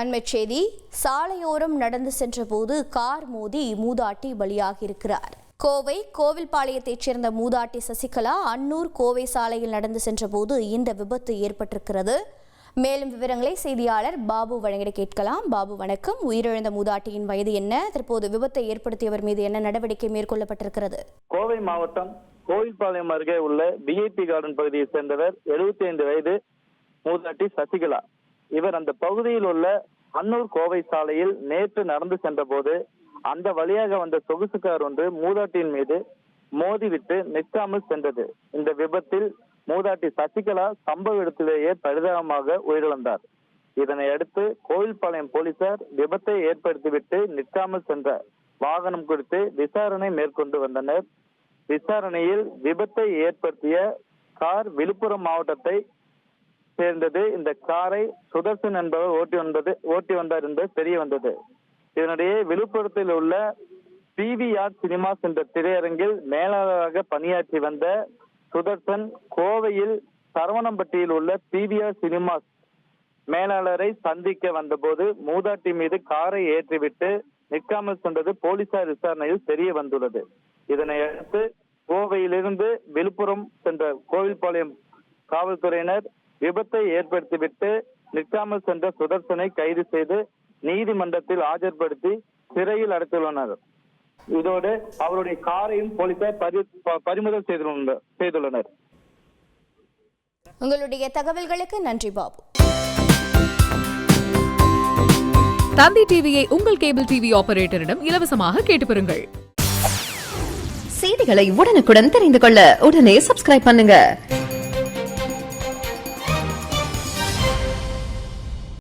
அண்மைச் செய்தி சாலையோரம் நடந்து சென்றபோது கார் மோதி மூதாட்டி பலியாகியிருக்கிறார். கோவை கோவில்பாளையத்தைச் சேர்ந்த மூதாட்டி சசிகலா அன்னூர் கோவை சாலையில் நடந்து சென்றபோது இந்த விபத்து ஏற்பட்டிருக்கிறது. மேலும் விவரங்களை செய்தியாளர் பாபு வழங்கிட கேட்கலாம். பாபு வணக்கம். உயிரிழந்த மூதாட்டியின் வயது என்ன? தற்போது விபத்தை ஏற்படுத்தியவர் மீது என்ன நடவடிக்கை மேற்கொள்ளப்பட்டிருக்கிறது? கோவை மாவட்டம் கோவில்பாளையம் அருகே உள்ள பிஐபி கார்டன் பகுதியைச் சேர்ந்தவர் 75 ஐந்து வயது மூதாட்டி சசிகலா. இவர் அந்த பகுதியில் உள்ள அன்னூர் கோவை சாலையில் நேற்று நடந்து சென்றபோது அந்த வழியாக வந்த சொகுசு கார் ஒன்று மூதாட்டியின் மீது மோதிவிட்டு நிற்காமல் சென்றது. இந்த விபத்தில் மூதாட்டி சசிகலா சம்பவ இடத்திலேயே பரிதாபமாக உயிரிழந்தார். இதனை அடுத்து கோவில்பாளையம் போலீசார் விபத்தை ஏற்படுத்திவிட்டு நிற்காமல் சென்ற வாகனம் குறித்து விசாரணை மேற்கொண்டு வந்தனர். விசாரணையில் விபத்தை ஏற்படுத்திய கார் விழுப்புரம் மாவட்டத்தை சேர்ந்தது. இந்த காரை சுதர்சன் என்பவர் ஓட்டி வந்தது ஓட்டி வந்தார் என்பது தெரிய வந்தது. இதனிடையே விழுப்புரத்தில் உள்ள பிவிஆர் சினிமாஸ் என்ற திரையரங்கில் மேலாளராக பணியாற்றி வந்த சுதர்சன் கோவையில் சரவணம்பட்டியில் உள்ள பிவிஆர் சினிமாஸ் மேலாளரை சந்திக்க வந்தபோது மூதாட்டி மீது காரை ஏற்றிவிட்டு நிற்காமல் சென்றது போலீசார் விசாரணையில் தெரிய வந்துள்ளது. இதனை அடுத்து கோவையிலிருந்து விழுப்புரம் சென்ற கோவில்பாளையம் காவல்துறையினர் விபத்தை ஏற்படுத்திவிட்டு நிற்காமல் சென்ற சுதர்சனை கைது செய்து நீதிமன்றத்தில் ஆஜர்படுத்தி சிறையில் அடைத்துள்ளனர். இதோடு அவருடைய காரையும் போலீசார் பறிமுதல் செய்துள்ள- செய்துள்ளனர். உங்களுடைய தகவல்களுக்கு நன்றி பாபு. தந்தி டிவியை உங்கள் கேபிள் டிவி ஆபரேட்டரிடம் இலவசமாக கேட்டு பெறுங்கள் செய்திகளை உடனுக்குடன் தெரிந்து கொள்ள உடனே சப்ஸ்கிரைப் பண்ணுங்க.